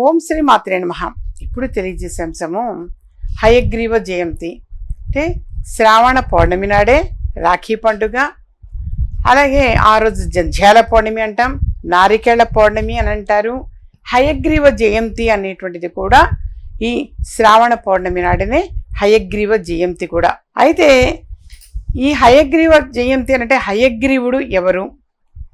ఓం శ్రీ మాత్రే నమ. ఇప్పుడు తెలియజేసే అంశము హయగ్రీవ జయంతి. అంటే శ్రావణ పౌర్ణమి నాడే రాఖీ పండుగ. అలాగే ఆ రోజు జంధ్యాల పౌర్ణమి అంటాం నారికేళ్ళ పౌర్ణమి అని అంటారు. హయగ్రీవ జయంతి అనేటువంటిది కూడా ఈ శ్రావణ పౌర్ణమి నాడనే హయగ్రీవ జయంతి కూడా. అయితే ఈ హయగ్రీవ జయంతి అంటే హయగ్రీవుడు ఎవరు?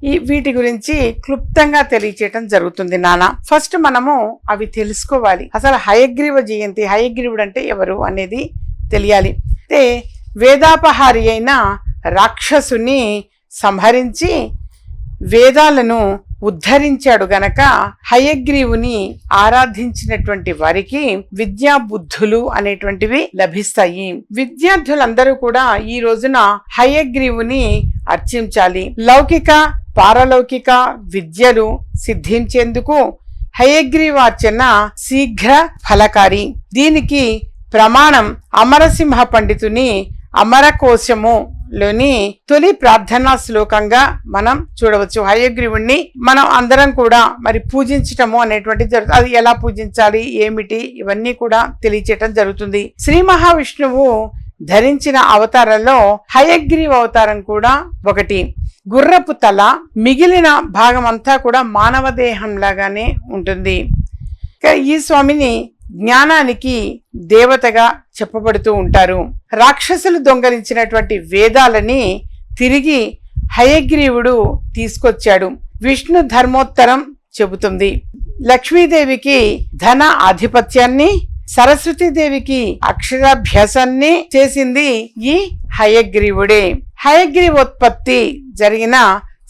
ఈ వీటి గురించి క్లుప్తంగా తెలియచేయటం జరుగుతుంది నాన్న ఫస్ట్ మనము అవి తెలుసుకోవాలి. అసలు హయగ్రీవ జయంతి హయగ్రీవుడు అంటే ఎవరు అనేది తెలియాలి. అయితే వేదాపహారి అయిన రాక్షసుని సంహరించి వేదాలను ఉద్ధరించాడు గనక హయగ్రీవుని ఆరాధించినటువంటి వారికి విద్యా బుద్ధులు అనేటువంటివి లభిస్తాయి. విద్యార్థులందరూ కూడా ఈ రోజున హయగ్రీవుని అర్చించాలి. లౌకిక పారలౌకిక విద్యలు సిద్ధించేందుకు హయగ్రీవార్చన శీఘ్ర ఫలకారి. దీనికి ప్రమాణం అమరసింహ పండితుని అమరకోశము లోని తొలి ప్రార్థనా శ్లోకంగా మనం చూడవచ్చు. హయగ్రీవుణ్ణి మనం అందరం కూడా మరి పూజించటము అనేటువంటి జరుగుతుంది. అది ఎలా పూజించాలి ఏమిటి ఇవన్నీ కూడా తెలియచేయటం జరుగుతుంది. శ్రీ మహావిష్ణువు ధరించిన అవతారంలో హయగ్రీవ అవతారం కూడా ఒకటి. గుర్రపు తల మిగిలిన భాగం అంతా కూడా మానవ దేహం లాగానే ఉంటుంది. ఈ స్వామిని జ్ఞానానికి దేవతగా చెప్పబడుతూ ఉంటారు. రాక్షసులు దొంగలించినటువంటి వేదాలని తిరిగి హయగ్రీవుడు తీసుకొచ్చాడు. విష్ణు ధర్మోత్తరం చెబుతుంది. లక్ష్మీదేవికి ధన ఆధిపత్యాన్ని సరస్వతీదేవికి అక్షరాభ్యాసాన్ని చేసింది ఈ హయగ్రీవుడే. హయగ్రీవోత్పత్తి జరిగిన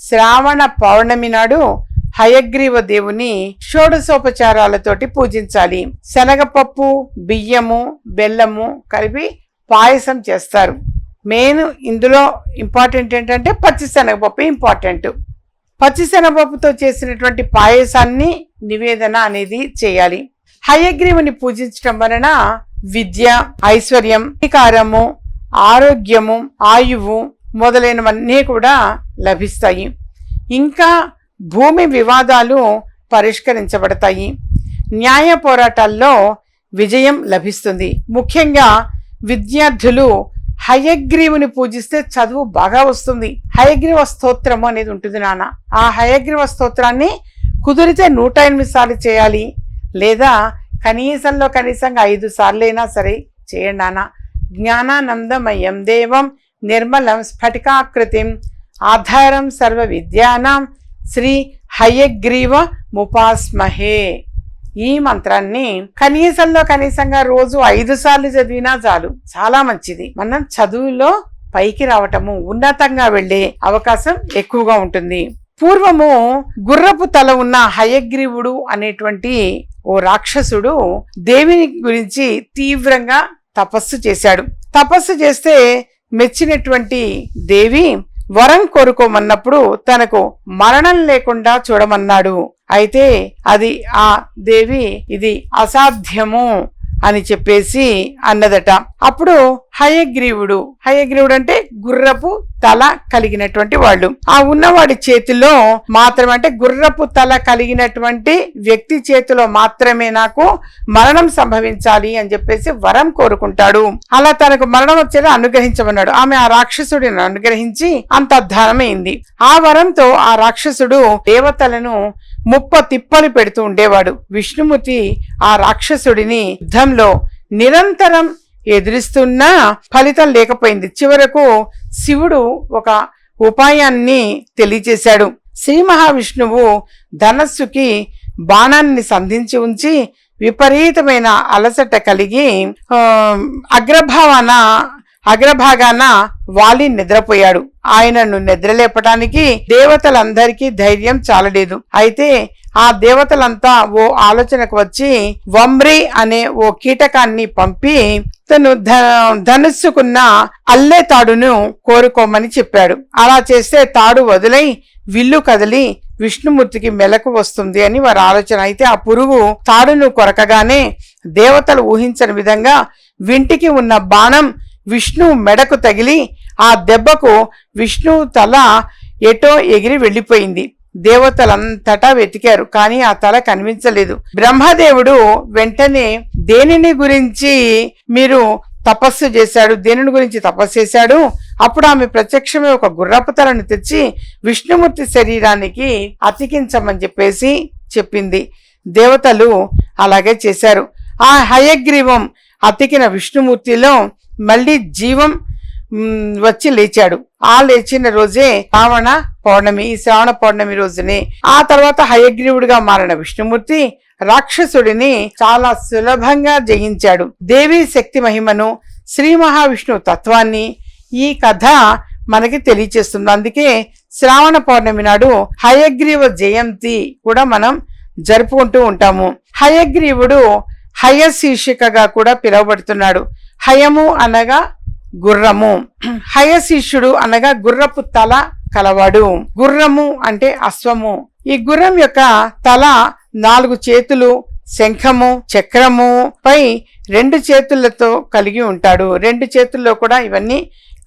శ్రావణ పౌర్ణమి నాడు హయగ్రీవ దేవుని షోడశోపచారాలతోటి పూజించాలి. శనగపప్పు బియ్యము బెల్లము కలిపి పాయసం చేస్తారు. మెయిన్ ఇందులో ఇంపార్టెంట్ ఏంటంటే పచ్చి శనగపప్పు ఇంపార్టెంట్. పచ్చి శనగపప్పుతో చేసినటువంటి పాయసాన్ని నివేదన అనేది చేయాలి. హయగ్రీవుని పూజించడం వలన విద్య ఐశ్వర్యం అధికారము ఆరోగ్యము ఆయువు మొదలైనవన్నీ కూడా లభిస్తాయి. ఇంకా భూమి వివాదాలు పరిష్కరించబడతాయి. న్యాయ పోరాటాల్లో విజయం లభిస్తుంది. ముఖ్యంగా విద్యార్థులు హయగ్రీవుని పూజిస్తే చదువు బాగా వస్తుంది. హయగ్రీవ స్తోత్రము అనేది ఉంటుంది నాన్న. ఆ హయగ్రీవ స్తోత్రాన్ని కుదిరితే నూట ఎనిమిది సార్లు చేయాలి. లేదా కనీసంలో కనీసంగా ఐదు సార్లైనా సరే చేయండి నాన్న. జ్ఞానానందమయం దేవం నిర్మలం స్ఫటికాకృతిం ఆధారం సర్వ విద్యానాం శ్రీ హయగ్రీవ ముపాస్మహే. ఈ మంత్రాన్ని కనీసంలో కనీసంగా రోజు ఐదు సార్లు చదివినా చాలు. చాలా మంచిది. మనం చదువులో పైకి రావటము ఉన్నతంగా వెళ్ళే అవకాశం ఎక్కువగా ఉంటుంది. పూర్వము గుర్రపు తల ఉన్న హయగ్రీవుడు అనేటువంటి ఓ రాక్షసుడు దేవిని గురించి తీవ్రంగా తపస్సు చేశాడు. తపస్సు చేస్తే మెచ్చినటువంటి దేవి వరం కోరుకోమన్నప్పుడు తనకు మరణం లేకుండా చూడమన్నాడు. అయితే అది ఆ దేవి ఇది అసాధ్యము. అని చెప్పేసి అన్నదట. అప్పుడు హయగ్రీవుడు హయగ్రీవుడు అంటే గుర్రపు తల కలిగినటువంటి వాళ్ళు. ఆ ఉన్నవాడి చేతిలో మాత్రమే అంటే గుర్రపు తల కలిగినటువంటి వ్యక్తి చేతిలో మాత్రమే నాకు మరణం సంభవించాలి అని చెప్పేసి వరం కోరుకుంటాడు. అలా తనకు మరణం వచ్చేలా అనుగ్రహించమన్నాడు. ఆమె ఆ రాక్షసుడిని అనుగ్రహించి అంతర్ధానమైంది ఆ వరంతో ఆ రాక్షసుడు దేవతలను ముప్ప తిప్పలు పెడుతూ ఉండేవాడు. విష్ణుమూర్తి ఆ రాక్షసుడిని యుద్ధంలో నిరంతరం ఎదురిస్తున్నా ఫలితం లేకపోయింది. చివరకు శివుడు ఒక ఉపాయాన్ని తెలియచేశాడు శ్రీ మహావిష్ణువు ధనస్సుకి బాణాన్ని సంధించి ఉంచి విపరీతమైన అలసట కలిగి అగ్రభావన అగ్రభావాన అగ్రభాగాన వాలి నిద్రపోయాడు. ఆయనను నిద్రలేపటానికి దేవతలందరికీ ధైర్యం చాలలేదు. అయితే ఆ దేవతలంతా ఓ ఆలోచనకు వచ్చి వమ్రి అనే ఓ కీటకాన్ని పంపి తను ధ- ధనుస్సుకున్న అల్లే తాడును కోరుకోమని చెప్పాడు. అలా చేస్తే తాడు వదిలై విల్లు కదిలి విష్ణుమూర్తికి మెలకు వస్తుంది అని వారి ఆలోచన. అయితే ఆ పురుగు తాడును కొరకగానే దేవతలు ఊహించని విధంగా వింటికి ఉన్న బాణం విష్ణు మెడకు తగిలి ఆ దెబ్బకు విష్ణు తల ఎటో ఎగిరి వెళ్ళిపోయింది. దేవతలంతటా వెతికారు కానీ ఆ తల కనిపించలేదు. బ్రహ్మదేవుడు వెంటనే దేనిని గురించి మీరు తపస్సు చేశాడు? దేనిని గురించి తపస్సు చేశాడు? అప్పుడు ఆమె ప్రత్యక్షమే ఒక గుర్రపు తలను తెచ్చి విష్ణుమూర్తి శరీరానికి అతికించమని చెప్పేసి చెప్పింది. దేవతలు అలాగే చేశారు. ఆ హయగ్రీవం అతికిన విష్ణుమూర్తిలో మళ్ళీ జీవం వచ్చి లేచాడు. ఆ లేచిన రోజే శ్రావణ పౌర్ణమి ఈ శ్రావణ పౌర్ణమి రోజునే ఆ తర్వాత హయగ్రీవుడిగా మారిన విష్ణుమూర్తి రాక్షసుడిని చాలా సులభంగా జయించాడు. దేవి శక్తి మహిమను శ్రీ మహావిష్ణువు తత్వాన్ని ఈ కథ మనకి తెలియచేస్తుంది. అందుకే శ్రావణ పౌర్ణమి నాడు హయగ్రీవ జయంతి కూడా మనం జరుపుకుంటూ ఉంటాము. హయగ్రీవుడు హయశీర్షికగా కూడా పిలువబడుతున్నాడు. హయము అనగా గుర్రము. హయశిష్యుడు అనగా గుర్రపు తల కలవాడు. గుర్రము అంటే అశ్వము. ఈ గుర్రం యొక్క తల నాలుగు చేతులు శంఖము చక్రము పై రెండు చేతులతో కలిగి ఉంటాడు. రెండు చేతుల్లో కూడా ఇవన్నీ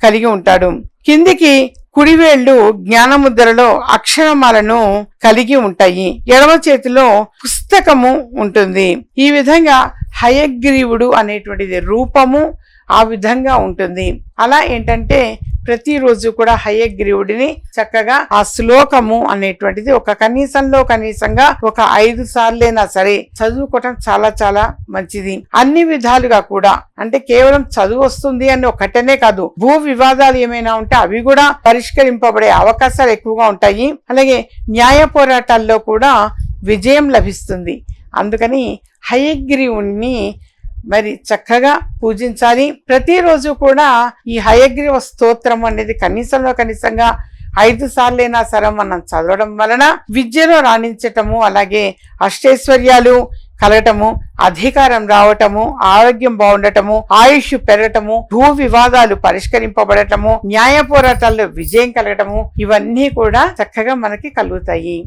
కలిగి ఉంటాడు. కిందికి కుడివేళ్ళు జ్ఞానముద్రలో అక్షరమాలను కలిగి ఉంటాయి. ఎడమ చేతిలో పుస్తకము ఉంటుంది. ఈ విధంగా హయగ్రీవుడు అనేటువంటిది రూపము ఆ విధంగా ఉంటుంది. అలా ఏంటంటే ప్రతిరోజు కూడా హయగ్రీవుడిని చక్కగా ఆ శ్లోకము అనేటువంటిది ఒక కనీసంలో కనీసంగా ఒక ఐదు సార్లైనా సరే చదువుకోవటం చాలా చాలా మంచిది. అన్ని విధాలుగా కూడా అంటే కేవలం చదువు వస్తుంది అని ఒకటనే కాదు భూ వివాదాలు ఏమైనా ఉంటే అవి కూడా పరిష్కరింపబడే అవకాశాలు ఎక్కువగా ఉంటాయి. అలాగే న్యాయ పోరాటాల్లో కూడా విజయం లభిస్తుంది. అందుకని హయగ్రీవుణ్ణి మరి చక్కగా పూజించాలి. ప్రతిరోజు కూడా ఈ హయగ్రీవ స్తోత్రం అనేది కనీసంలో కనీసంగా ఐదు సార్లైనా సరే మనం చదవడం వలన విద్యలో రాణించటము అలాగే అష్టైశ్వర్యాలు కలగటము అధికారం రావటము ఆరోగ్యం బాగుండటము ఆయుష్ పెరగటము భూ వివాదాలు పరిష్కరింపబడటము న్యాయ పోరాటాల్లో విజయం కలగటము ఇవన్నీ కూడా చక్కగా మనకి కలుగుతాయి.